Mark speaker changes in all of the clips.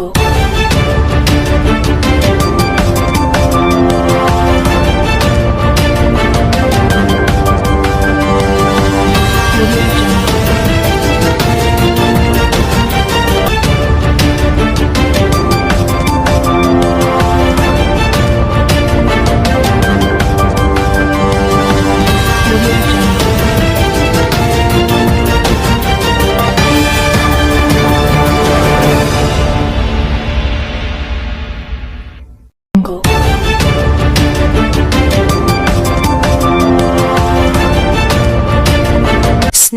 Speaker 1: Jungle.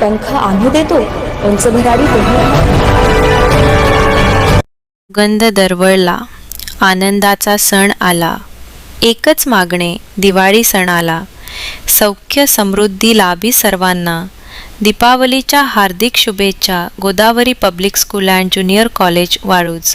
Speaker 2: पंख आम्ही देतो. उंच भरारी
Speaker 3: गंध दरवळला. आनंदाचा सण आला. एकच मागणे दिवाळी सणाला सौख्य समृद्धी लाभी सर्वांना. दीपावलीच्या हार्दिक शुभेच्छा Godavari public school and junior college Waluj.